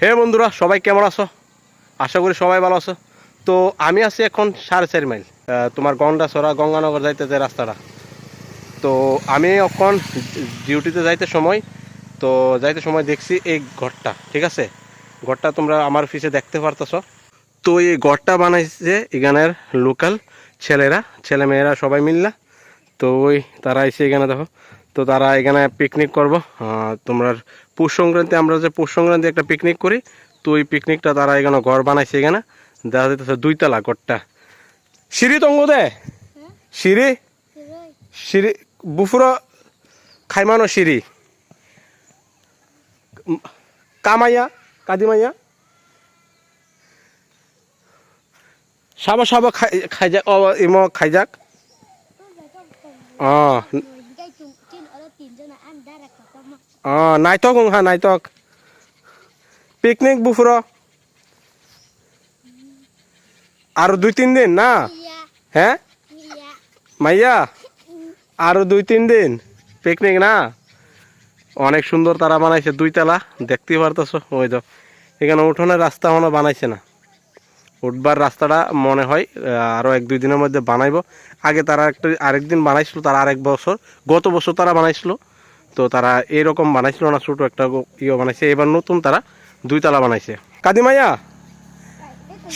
হে বন্ধুরা, সবাই কেমন আছো? আশা করি সবাই ভালো আছো। তো আমি আছি এখন সাড়ে চার মাইল তোমার গন্ডাছড়া গঙ্গানগর যাইতে যে রাস্তাটা। তো আমি এখন ডিউটিতে যাইতে সময়, তো যাইতে সময় দেখছি এই ঘরটা, ঠিক আছে? ঘরটা তোমরা আমার পিছে দেখতে পারতেছো। তো এই ঘরটা বানাইছে এখানের লোকাল ছেলেরা ছেলে মেয়েরা সবাই মিললা। তো ওই তারা এসে এখানে দেখো তো তারা এখানে পিকনিক করব। তোমরা পৌষ সংক্রান্তি, আমরা যে পৌষ সংক্রান্তি একটা পিকনিক করি, তো ওই পিকনিকটা তারা এখানে ঘর বানাইছে এখানে। দেখা যাইতেছে দুইতলা ঘরটা। সিঁড়ি তঙ্গ দে সিঁড়ি? সিঁড়ি, বুফুর খাইমানো সিঁড়ি। কামাইয়া, কাদিমাইয়া? সাবা সাবা খাই খাই যাক, ও, ইমো খাই যাক। অ অ নাইতক হা নাইতক পিকনিক বুফুর আর দুই তিন দিন না? হ্যাঁ মাইয়া? আরও দুই তিন দিন। পিকনিক না? অনেক সুন্দর তারা বানাইছে দুইতলা দেখতেই পারতেছো ওই তো এখানে উঠোনের রাস্তা মনে বানাইছে না। উঠবার রাস্তাটা মনে হয় আহ, আরও এক দুই দিনের মধ্যে বানাইবো। আগে তারা একটা আরেকদিন বানাইছিল তারা আরেক বছর গত বছর তারা বানাইছিল। তো তারা এরকম বানাইছিল না ছোট একটা ইয়ে বানাইছে। এবার নতুন তারা দুইতলা বানাইছে। কাদিমাইয়া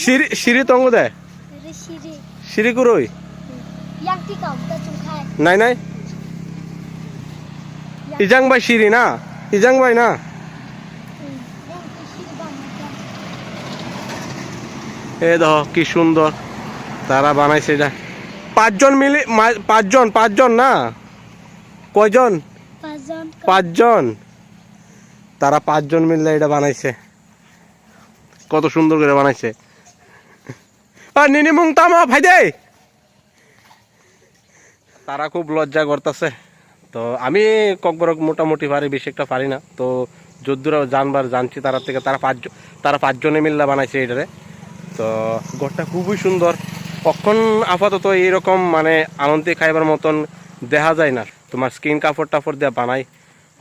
সিঁড়ি সিঁড়ি তঙ্গ দেয় সিঁড়ি। কুরুই। নাই নাই। ইজাং ভাই সিঁড়ি না? ইজাং ভাই না? এ দেখো কি সুন্দর তারা বানাইছে এটা। পাঁচজন মিলে পাঁচজন পাঁচজন না? কয়জন? পাঁচজন তারা পাঁচজন মিলে এটা বানাইছে। কত সুন্দর করে বানাইছে। ভাই দে। তারা খুব লজ্জা করতেছে। তো আমি ককবরক মোটামুটি পারি বেশি একটা পারি না। তো যদ্দুরা জানবার, জানছি তারা থেকে তারা পাঁচজন তারা পাঁচজনে মিল্লা বানাইছে এটারে। তো ঘরটা খুবই সুন্দর। কখন আপাতত এইরকম মানে আনন্দে খাইবার মতন দেখা যায় না। তোমার স্কিন কাপড় টাপড় দিয়ে বানাই।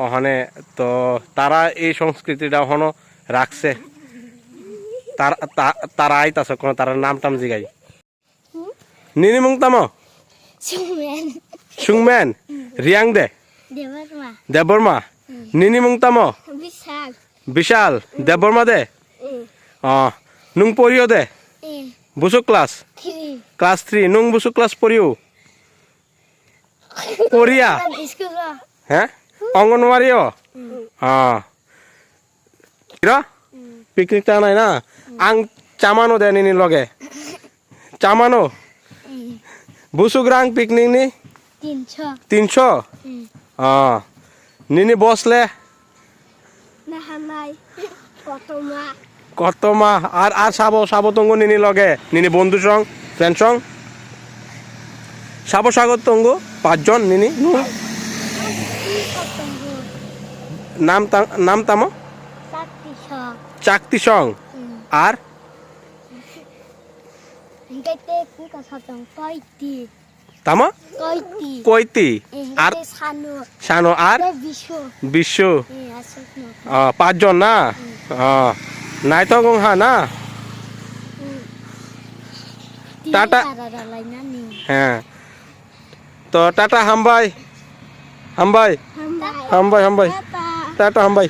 ওখানে তো তারা এই সংস্কৃতিটা ওখানো রাখছে। তার আইতাছে কোনো তার নাম টাম জিগাই। নিনি মুংতাম? সুংম্যান রিয়াং দে? দেববর্মা। নিনি মুংতাম? বিশাল। বিশাল। দেববর্মা দে? অ নুং পরিও দে বুসু ক্লাস? Class three. নুং বুসু ক্লাস পড়িও স্কুল হ্যাঁ? অঙ্গনওয়াড়িও? কিরা? পিকনিকটা নাই না? আং চামানো দে নিনি লগে। চামানো? বুসুক রাং পিকনিক নি? তিনশো। অ নিনি বসলে? না কত মা আর আর সাব সাবতঙ্গ নিনি লগে। নিনি বন্ধু সং ফ্রেন্ড সং। সাব সাগর তঙ্গ। পাঁচজন নিনি। নু কত নাম নাম তামো? চাকতি সং। আর? তামো? কৈতি আর? সানো আর? বিশ্ব পাঁচজন না? নাই তো গংহা না? টাটা। লাই না টাটা হাম ভাই। হাম ভাই। হাম ভাই হাম ভাই। টাটা হাম হামবাই